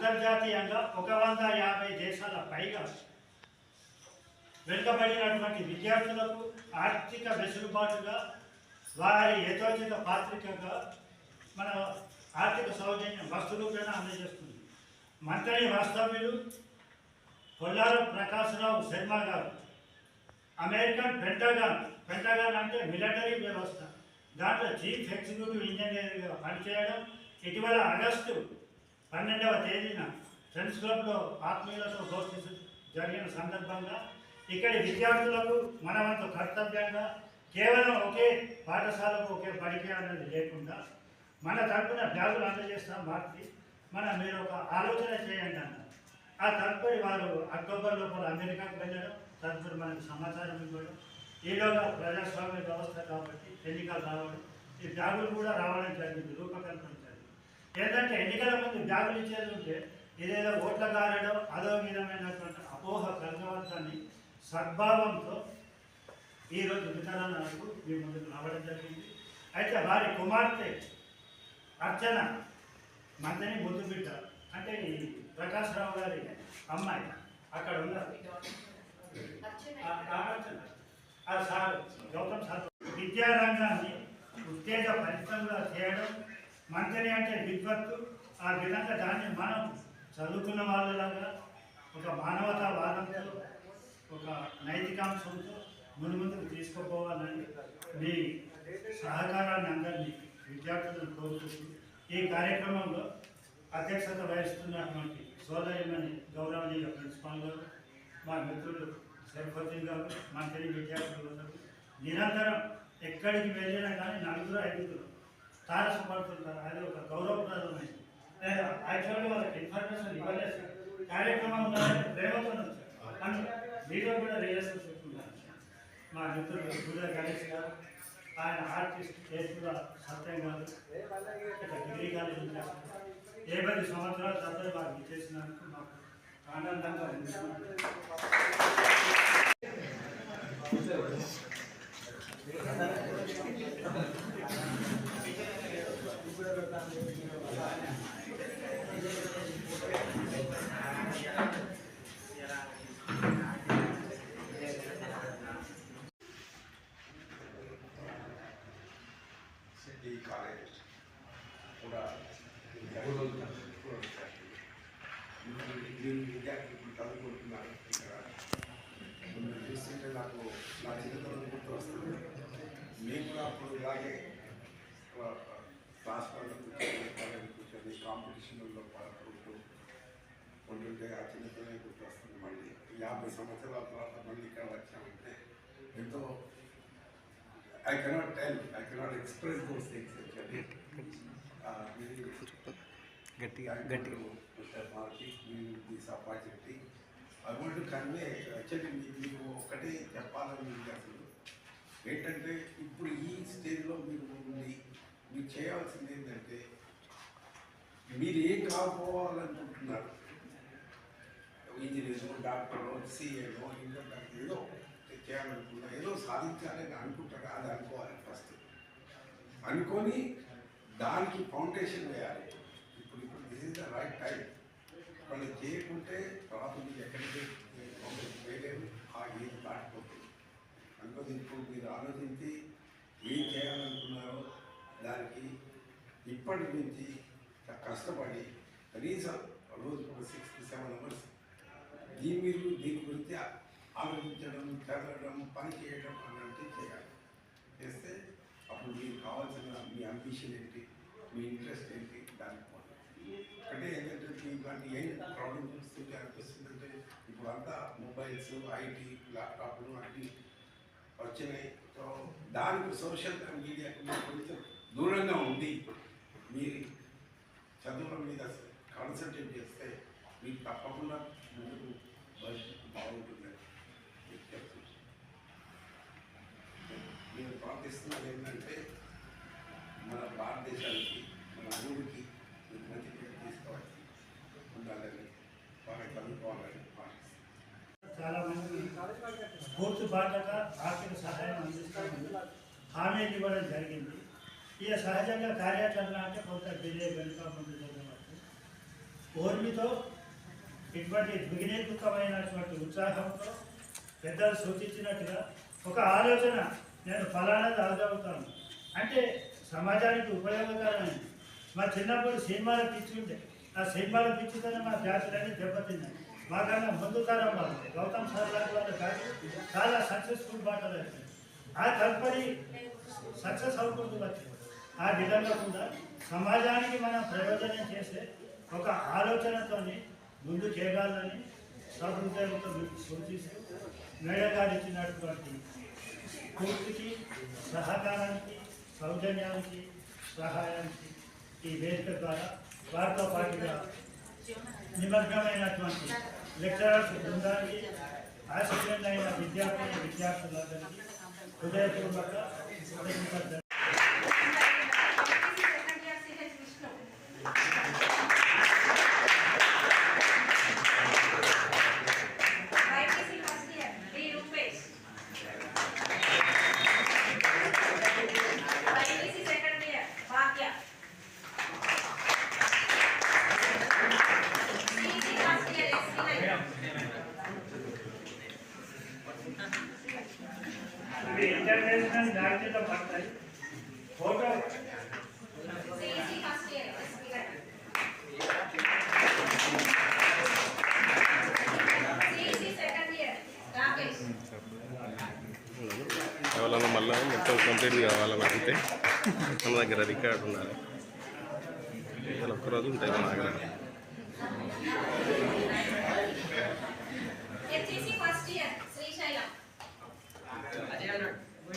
అంతర్జాతీయంగా ఒక వంద యాభై దేశాల పైగా వెనుకబడినటువంటి విద్యార్థులకు ఆర్థిక వెసులుబాటుగా వారి యథోచిత పాత్రికగా మన ఆర్థిక సౌజన్యం వస్తువులపైన అందజేస్తుంది. మంత్రి వాస్తవ్యులు Kollaram Prakasarao Sharma garu American Pentagon Pentagon అంటే మిలిటరీ వ్యవస్థ. దాంట్లో చీఫ్ ఎగ్జిక్యూటివ్ ఇంజనీర్గా పనిచేయడం ఇటీవల ఆగస్టు పన్నెండవ తేదీన ఫ్రెండ్స్ క్లబ్లో ఆత్మీయులతో గోష్ఠి జరిగిన సందర్భంగా ఇక్కడి విద్యార్థులకు మనమంత కర్తవ్యంగా కేవలం ఒకే పాఠశాలకు ఒకే పడికే అనేది లేకుండా మన తరపున బ్యాగులు అందజేస్తాం వారికి మనం మీరు ఒక ఆలోచన చేయండి అన్నారు. ఆ తదుపరి వారు అక్టోబర్ లోపల అమెరికాకు వెళ్ళడం తదుపరి మనకు సమాచారం ఇవ్వడం ఈలోగా ప్రజాస్వామ్య వ్యవస్థ కాబట్టి ఎన్నికలు రావడం ఈ బ్యాగులు కూడా రావడం జరిగింది రూపకల్పన జరిగింది. ఏంటంటే ఎన్నికల ముందు బ్యాగులు ఇచ్చేది ఉంటే ఇదేదో ఓట్ల గారడం అదో విధమైనటువంటి అపోహ కలగవద్దని సద్భావంతో ఈరోజు వితరణకు మీ ముందుకు రావడం జరిగింది. అయితే వారి కుమార్తె అర్చన మందని ముద్దు బిడ్డ అంటే ఈ ప్రకాష్ రావు గారి అమ్మాయి అక్కడ ఉన్నారు సార్ గౌతమ్ సార్ విద్యారంగాన్ని ఉత్తేజ ఫలితంగా చేయడం మంత్రి అంటే విద్వత్తు. ఆ విధంగా దాన్ని మనం చదువుకున్న వాళ్ళలాగా ఒక మానవతావాదంతో ఒక నైతికాంశంతో ముందు ముందుకు తీసుకుపోవాలని మీ సహకారాన్ని అందరినీ విద్యార్థులను కోరుకుంటూ ఈ కార్యక్రమంలో అధ్యక్షత వహిస్తున్నటువంటి సోదరిమణి గౌరవనీయ ప్రిన్సిపాల్ గారు మా మిత్రులు సరిఫద్దీన్ గారు మంత్రి విద్యార్థులు నిరంతరం ఎక్కడికి వెళ్ళినా కానీ నలుగురు ఐదుగురు తారసపడుతుంటారు అది ఒక గౌరవప్రదమైనది నేను యాక్చువల్గా వాళ్ళకి ఇన్ఫర్మేషన్ ఇవ్వలేదు సార్. కార్యక్రమం ప్రేమతో వచ్చారు అని మీలో కూడా రిలేషన్షిప్ ఉండాలి మా మిత్రులు సూర్య గణేష్ గారు ఆయన ఆర్టిస్ట్ కేసు కూడా సత్యం గారు ఇక్కడ డిగ్రీ కాలేజ్ నుంచి వచ్చారు. ఏ పది సంవత్సరాల తర్వాత వారికి చేసినందుకు మాకు ఆనందంగా ఉంది సిటీ కాలేజ్ కూడా జరుగుతుంది మీరు విద్యార్థులు ఇక్కడ చూస్తుంటే నాకు నా చిన్నతనం గుర్తు వస్తుంది మేము కూడా అప్పుడు ఇలాగే క్లాస్ వాళ్ళు కూర్చొని కాంపిటీషన్లో పాల్గొంటూ ఉంటుంటే ఆ చిన్నతనం గుర్తు వస్తుంది మళ్ళీ యాభై సంవత్సరాల తర్వాత మళ్ళీ ఇక్కడ వచ్చామంటే ఎంతో I cannot express those things actually. Uh, really, గట్టిగా గట్టిగా opportunity. I want to convey, actually మీ- మీకు ఒకటే చెప్పాలని అసలు ఏంటంటే ఇప్పుడు ఈ స్టేజ్లో మీరు ఉండి మీరు చేయాల్సింది ఏంటంటే మీరు ఏం కాకపోవాలనుకుంటున్నారు ఇంజనీర్ డాక్టర్ సిఏలో ఇంకా డాక్టర్ ఏదో చేయాలనుకున్నా ఏదో సాధించాలని అనుకుంటారు? అది అనుకోవాలి ఫస్ట్. అనుకొని దానికి ఫౌండేషన్ వేయాలి. ఇప్పుడు ఇప్పుడు this is the right time వాళ్ళు చేయకుంటే తర్వాత మీరు ఎక్కడికి ఫౌండేషన్ వేయలేరు ఆ ఏం దాటిపోతుంది అనుకోని ఇప్పుడు మీరు ఆలోచించి ఏం చేయాలనుకున్నారో దానికి ఇప్పటి నుంచి కష్టపడి కనీసం రోజు ఒక సిక్స్ టు సెవెన్ అవర్స్ దీని మీరు దీని గురించి ఆలోచించడం చదవడం పని చేయడం అలాంటివి చేయాలి. చేస్తే అప్పుడు మీకు కావాల్సిన మీ అంబిషన్ ఏంటి మీ ఇంట్రెస్ట్ ఏంటి దానికి అంటే ఏంటంటే ఇలాంటి ఏం ప్రాబ్లం చూస్తుంటే అనిపిస్తుందంటే ఇప్పుడు అంతా మొబైల్స్ ఐటీ ల్యాప్టాప్లు అన్నీ వచ్చినాయి సో దానికి సోషల్ మీడియాకి మీరు కొంచెం దూరంగా ఉండి మీరు చదువుల మీద కాన్సన్ట్రేట్ చేస్తే మీకు తప్పకుండా ముందుకు భవిష్యత్తు బాగుంటుందని మీకు చెప్తున్నాను. నేను ప్రార్థిస్తున్నది ఏంటంటే మన భారతదేశానికి మన ఊరికి మీరు మంచి పేరు తీసుకోవాలి. ఉండాలని బాగా చదువుకోవాలని ప్రార్థిస్తున్నాను చాలా పూర్తి బాధ్యత ఆర్థిక సహాయం అందిస్తామని హామీలు ఇవ్వడం జరిగింది. ఇక సహజంగా కార్యాచరణ అంటే కొంత డిలే వెనుక ముందు జరగవచ్చు ఓర్మితో ఇటువంటి ద్విగుణీకృతమైనటువంటి ఉత్సాహంతో పెద్దలు సూచించినట్టుగా ఒక ఆలోచన నేను ఫలానా చదువుతాను అంటే సమాజానికి ఉపయోగకరమైంది. మా చిన్నప్పుడు సినిమాలు పిచ్చి ఉండే ఆ సినిమాలు పిచ్చితోనే మా జాతులన్నీ దెబ్బతిన్నాయి. మాకన్నా ముందు తరం వాళ్ళు. గౌతమ్ సార్ లాంటి వాళ్ళు కాదు చాలా సక్సెస్ఫుల్ బాటలు వచ్చింది ఆ తదుపరి సక్సెస్ అవుతుంది వచ్చింది. ఆ విధంగా కూడా సమాజానికి మనం ప్రయోజనం చేసే ఒక ఆలోచనతోని ముందు చేయగలని సహృదయంతో సూచిస్తూ మేడం గారు ఇచ్చినటువంటి పూర్తికి సహకారానికి సౌజన్యానికి సహాయానికి ఈ వేదిక ద్వారా వారితో పాటుగా నిమగ్నమైనటువంటి లెక్చరర్స్ బృందానికి ఆసక్తులైన విద్యార్థులు విద్యార్థులందరికీ హృదయపూర్వక పడతాయి ఫోటో రాకేష్ ఎవరన్నా మళ్ళీ మొత్తం కంప్లీట్ కావాలని అడిగితే మన దగ్గర రికార్డు ఉండాలి ఇవాళ ఒక్కరోజు ఉంటాయి మన దగ్గర. First year Srisailam.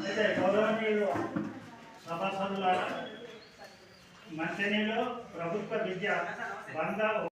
అయితే గౌరవనీయులు సభాసదులారా మంచినీళ్ళు ప్రభుత్వ విద్య వంద